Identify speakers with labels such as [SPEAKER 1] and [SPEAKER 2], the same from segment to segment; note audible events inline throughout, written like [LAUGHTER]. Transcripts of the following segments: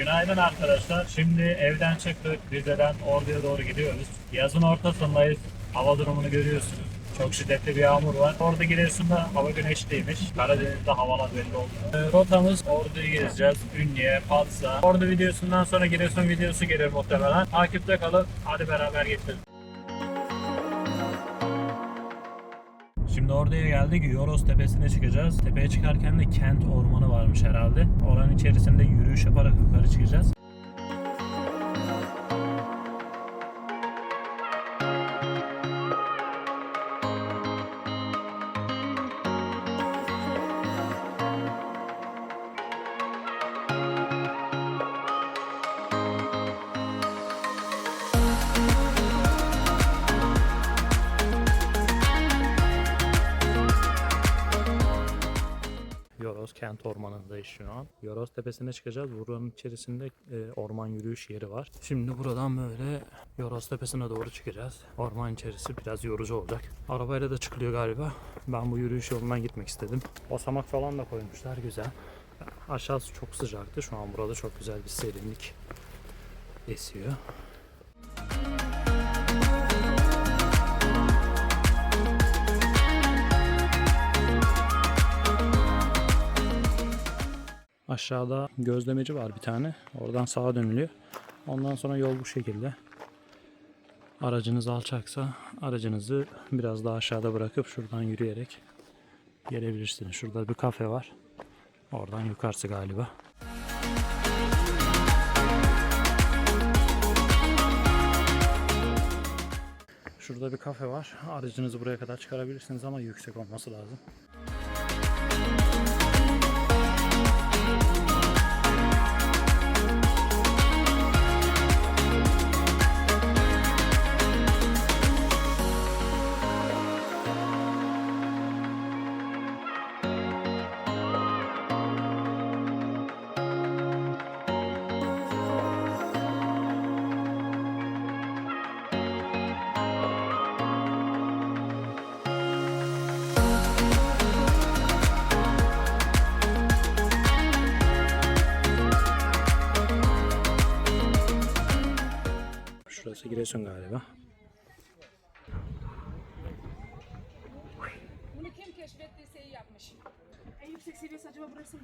[SPEAKER 1] Günaydın arkadaşlar. Şimdi evden çıktık. Rize'den Ordu'ya doğru gidiyoruz. Yazın ortasındayız. Hava durumunu görüyorsunuz. Çok şiddetli bir yağmur var. Ordu Giresun'da hava güneşliymiş. Karadeniz'de havalar belli oldu. Ee, rotamız Ordu'yu gezeceğiz. Ünye, Patsa. Ordu videosundan sonra Giresun videosu gelir muhtemelen. Takipte kalın. Hadi beraber geçelim. Oraya geldik. Yoros tepesine çıkacağız. Tepeye çıkarken de kent ormanı varmış herhalde. Oranın içerisinde yürüyüş yaparak yukarı çıkacağız. Ormanındayız şu an. Yoros tepesine çıkacağız. Buranın içerisinde e, orman yürüyüş yeri var. Şimdi buradan böyle Yoros tepesine doğru çıkacağız. Orman içerisi biraz yorucu olacak. Arabayla da çıkılıyor galiba. Ben bu yürüyüş yolundan gitmek istedim. Basamak falan da koymuşlar güzel. Aşağısı çok sıcaktı. Şu an burada çok güzel bir serinlik esiyor. Aşağıda gözlemeci var bir tane. Oradan sağa dönülüyor. Ondan sonra yol bu şekilde. Aracınız alçaksa aracınızı biraz daha aşağıda bırakıp şuradan yürüyerek gelebilirsiniz. Şurada bir kafe var. Oradan yukarısı galiba. Şurada bir kafe var. Aracınızı buraya kadar çıkarabilirsiniz ama yüksek olması lazım. Giresun galiba.
[SPEAKER 2] Bunu kim keşfettiyse iyi yapmış. En yüksek seviyesi acaba burası mı?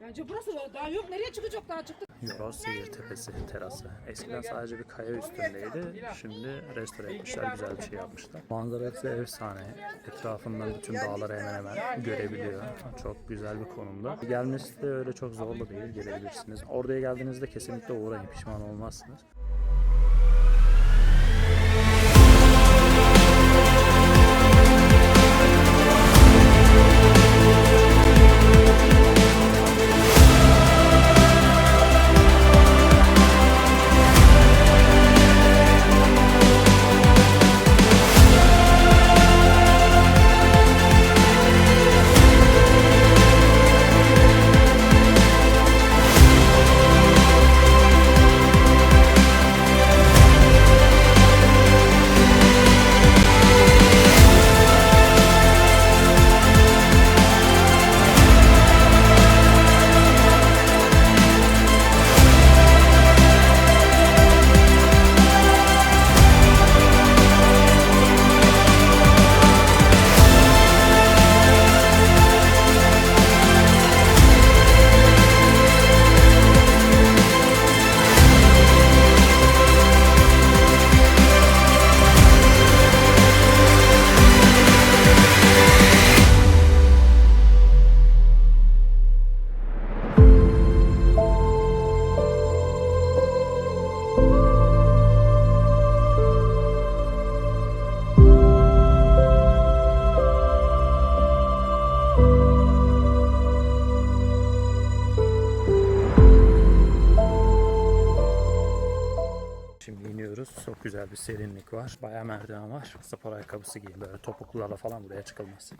[SPEAKER 2] Bence burası var. Daha yok. Nereye çıkacak daha çıktık?
[SPEAKER 1] Yoros Seyir Tepesi terası. Eskiden sadece bir kaya üstündeydi. Şimdi restore etmişler, güzel bir şey yapmışlar. Manzarası efsane. Etrafından bütün dağları hemen hemen görebiliyor. Çok güzel bir konumda. Gelmesi de öyle çok zorlu değil, gelebilirsiniz. Oraya geldiğinizde kesinlikle uğrayın, pişman olmazsınız. İniyoruz. Çok güzel bir serinlik var. Bayağı merdiven var. Spor ayakkabısı giyin. Böyle topuklularla falan buraya çıkılmaz.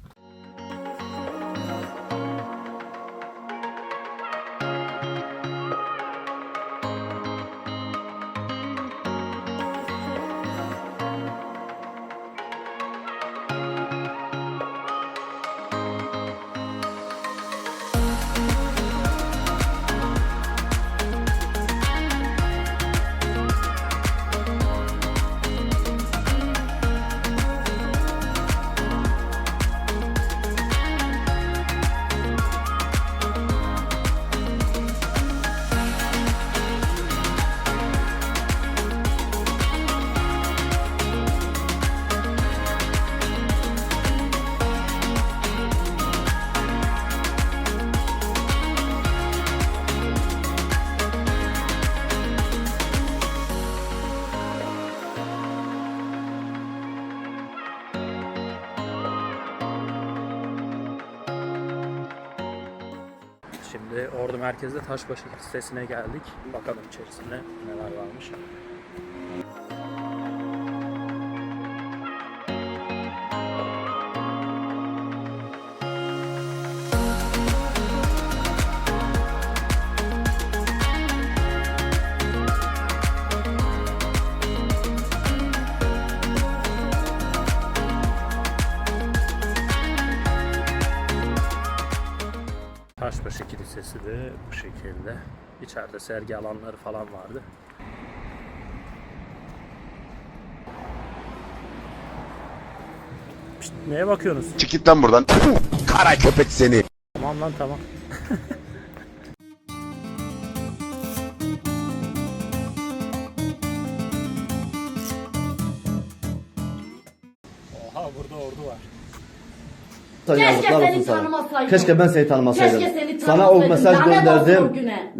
[SPEAKER 1] Şimdi Ordu merkezde Taşbaşı sitesine geldik. Bakalım içerisinde neler varmış. Kilisesi de bu şekilde. İçeride sergi alanları falan vardı. Pişt, neye bakıyorsunuz?
[SPEAKER 3] Çık git lan buradan. Kara köpek seni.
[SPEAKER 1] Tamam lan tamam. [LAUGHS]
[SPEAKER 4] Keşke
[SPEAKER 5] Yazıklar
[SPEAKER 4] seni
[SPEAKER 5] sana.
[SPEAKER 4] tanımasaydım.
[SPEAKER 5] Keşke ben seni tanımasaydım.
[SPEAKER 4] Keşke seni
[SPEAKER 5] Sana o
[SPEAKER 4] tanımasaydım.
[SPEAKER 5] mesaj
[SPEAKER 4] Lanet olsun o
[SPEAKER 5] gönderdim.
[SPEAKER 4] güne.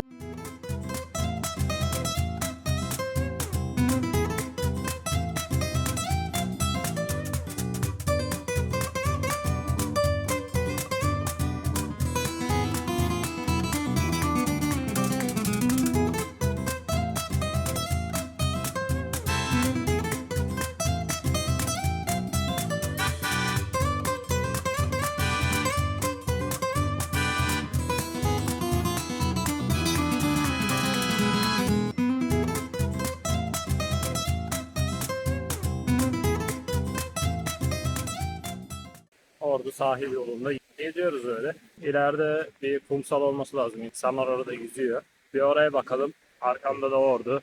[SPEAKER 1] Ordu sahil yolunda geziyoruz öyle. İleride bir kumsal olması lazım. İnsanlar orada yüzüyor. Bir oraya bakalım. Arkamda da Ordu,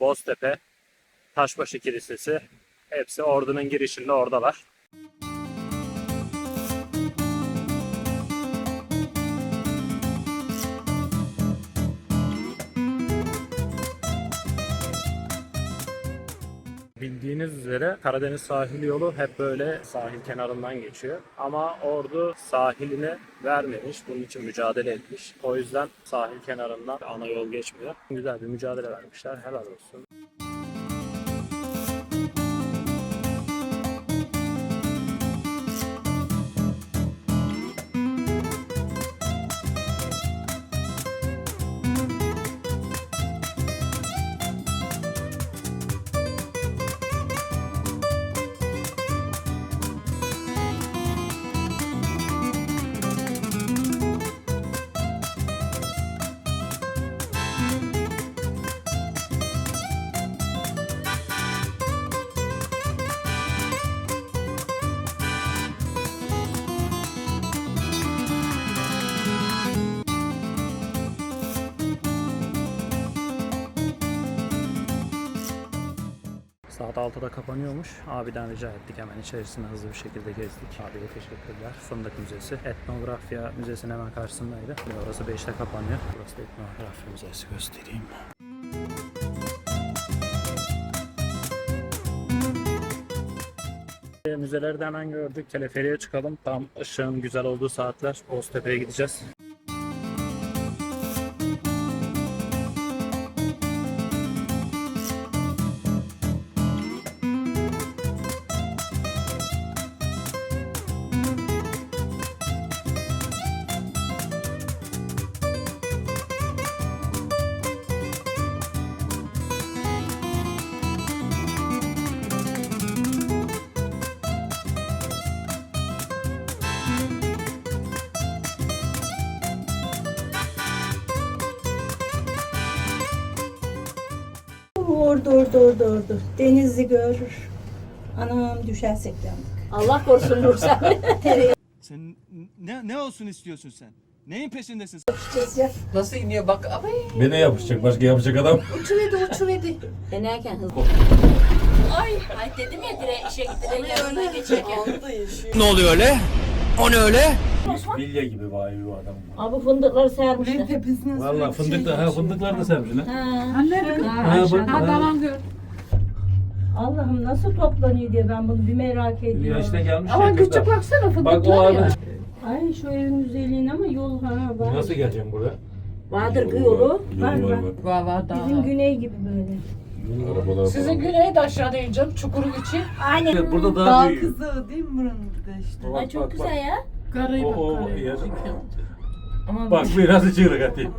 [SPEAKER 1] Boztepe, Taşbaşı Kilisesi. Hepsi Ordu'nun girişinde oradalar. Bildiğiniz üzere Karadeniz sahil yolu hep böyle sahil kenarından geçiyor. Ama Ordu sahilini vermemiş, bunun için mücadele etmiş. O yüzden sahil kenarından ana yol geçmiyor. Güzel bir mücadele vermişler, helal olsun. 6'da kapanıyormuş. Abiden rica ettik hemen içerisine hızlı bir şekilde gezdik. Abiye teşekkürler. Fındık Müzesi. Etnografya Müzesi'nin hemen karşısındaydı. Ve orası 5'te kapanıyor. Burası da Etnografya Müzesi göstereyim. Müzeleri de hemen gördük. Teleferiye çıkalım. Tam ışığın güzel olduğu saatler. Boztepe'ye gideceğiz.
[SPEAKER 6] Orada orada orada orada. Denizi görür. Anam düşersek yandık.
[SPEAKER 4] Allah korusun Nursel. [LAUGHS]
[SPEAKER 7] Sen ne ne olsun istiyorsun sen? Neyin peşindesin?
[SPEAKER 2] Nasıl iniyor bak. Ay
[SPEAKER 8] Beni yapışacak, başka yapacak adam.
[SPEAKER 2] uçuverdi uçuverdi.
[SPEAKER 4] Denerken hızlı. Ay, ay dedim ya dire işe gittiler yanından geçerken.
[SPEAKER 7] Ne oluyor öyle? O ne öyle?
[SPEAKER 8] Bilye gibi vay bu adam.
[SPEAKER 4] Abi fındıkları sermişler.
[SPEAKER 8] Valla fındık da, ha fındıklar da sevmiş lan.
[SPEAKER 4] Ha.
[SPEAKER 8] Ha, bak, ha.
[SPEAKER 2] Tamam gör.
[SPEAKER 6] Allah'ım nasıl toplanıyor diye ben bunu bir merak
[SPEAKER 8] Ya
[SPEAKER 6] ediyorum.
[SPEAKER 8] işte gelmiş
[SPEAKER 2] Ama
[SPEAKER 8] ya kızlar.
[SPEAKER 2] küçük baksana
[SPEAKER 8] Bak o
[SPEAKER 2] fındıklar ya.
[SPEAKER 8] abi.
[SPEAKER 6] Ay şu evin güzelliğine ama yol ha var.
[SPEAKER 8] Nasıl geleceğim buraya?
[SPEAKER 4] Vardır yolu.
[SPEAKER 6] Var,
[SPEAKER 8] Yolu
[SPEAKER 6] var.
[SPEAKER 8] var.
[SPEAKER 2] Var var daha.
[SPEAKER 6] Bizim güney gibi böyle.
[SPEAKER 8] Arabalar
[SPEAKER 2] Sizin güneye de aşağıda ineceğim çukurun içi.
[SPEAKER 6] Aynen.
[SPEAKER 8] Burada daha büyük.
[SPEAKER 9] kızı değil mi buranın bir de işte?
[SPEAKER 8] Bak,
[SPEAKER 4] Ay çok
[SPEAKER 8] bak,
[SPEAKER 4] güzel
[SPEAKER 8] bak.
[SPEAKER 4] ya.
[SPEAKER 2] Karayı
[SPEAKER 8] O,
[SPEAKER 2] bak
[SPEAKER 8] o
[SPEAKER 2] karayı.
[SPEAKER 8] yer. Bak biraz atayım.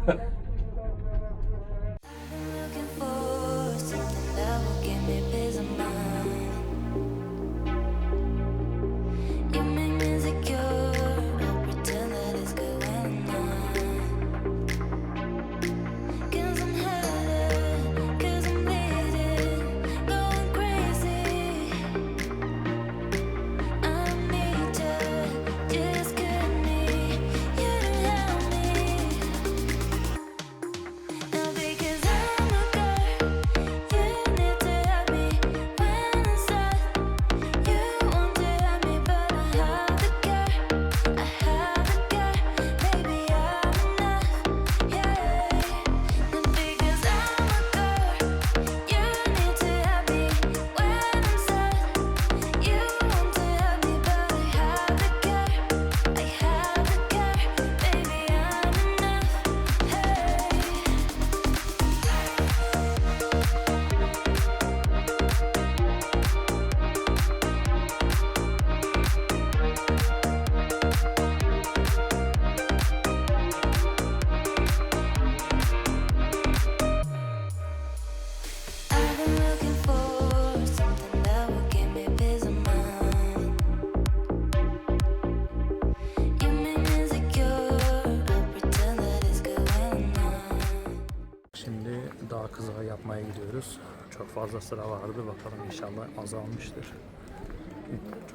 [SPEAKER 1] Fazla sıra vardı. Bakalım inşallah azalmıştır.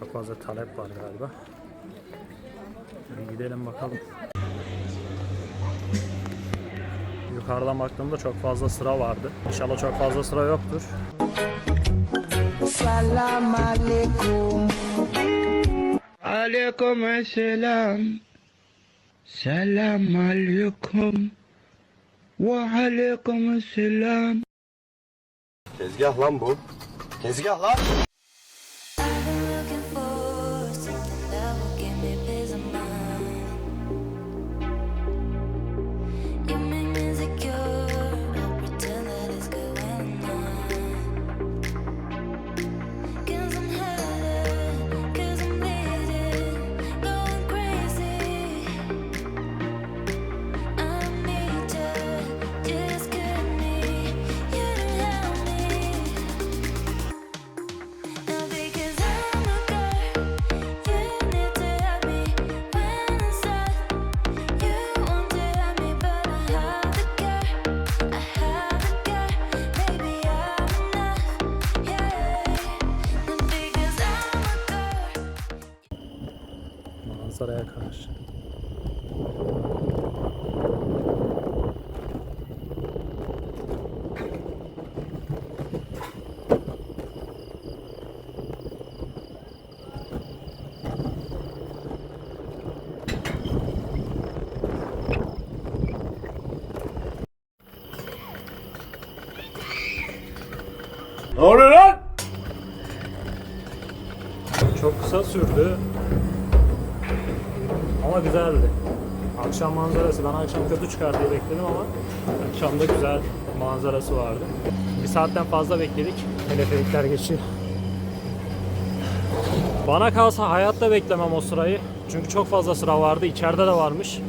[SPEAKER 1] Çok fazla talep var galiba. Bir gidelim bakalım. Yukarıdan baktığımda çok fazla sıra vardı. İnşallah çok fazla sıra yoktur.
[SPEAKER 9] Aleyküm selam. Selam aleyküm. Ve aleyküm selam.
[SPEAKER 3] Tezgah lan bu. Tezgah lan.
[SPEAKER 1] Manzaraya karşı.
[SPEAKER 8] Ne oluyor lan?
[SPEAKER 1] Çok kısa sürdü. Ama güzeldi. Akşam manzarası. Ben akşam kötü çıkar diye bekledim ama akşamda güzel manzarası vardı. Bir saatten fazla bekledik. Teleferikler geçiyor. Bana kalsa hayatta beklemem o sırayı. Çünkü çok fazla sıra vardı. İçeride de varmış.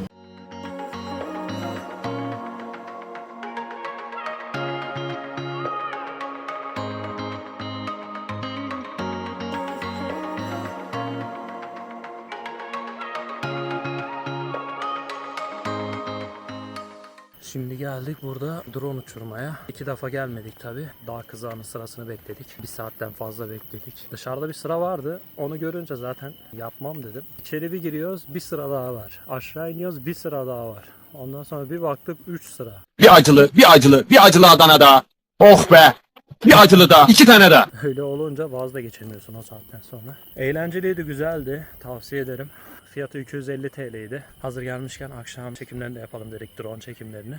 [SPEAKER 1] Şimdi geldik burada drone uçurmaya. İki defa gelmedik tabi. Dağ kızağının sırasını bekledik. Bir saatten fazla bekledik. Dışarıda bir sıra vardı. Onu görünce zaten yapmam dedim. İçeri bir giriyoruz bir sıra daha var. Aşağı iniyoruz bir sıra daha var. Ondan sonra bir baktık 3 sıra.
[SPEAKER 3] Bir acılı, bir acılı, bir acılı Adana daha. Oh be. Bir acılı da, iki tane daha.
[SPEAKER 1] Öyle olunca vazgeçemiyorsun o saatten sonra. Eğlenceliydi, güzeldi. Tavsiye ederim. Fiyatı 250 TL'ydi. Hazır gelmişken akşam çekimlerini de yapalım dedik drone çekimlerini.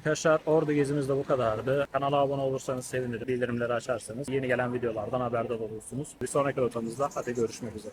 [SPEAKER 1] Arkadaşlar orada gezimiz de bu kadardı. Kanala abone olursanız sevinirim. Bildirimleri açarsanız yeni gelen videolardan haberdar olursunuz. Bir sonraki rotamızda hadi görüşmek üzere.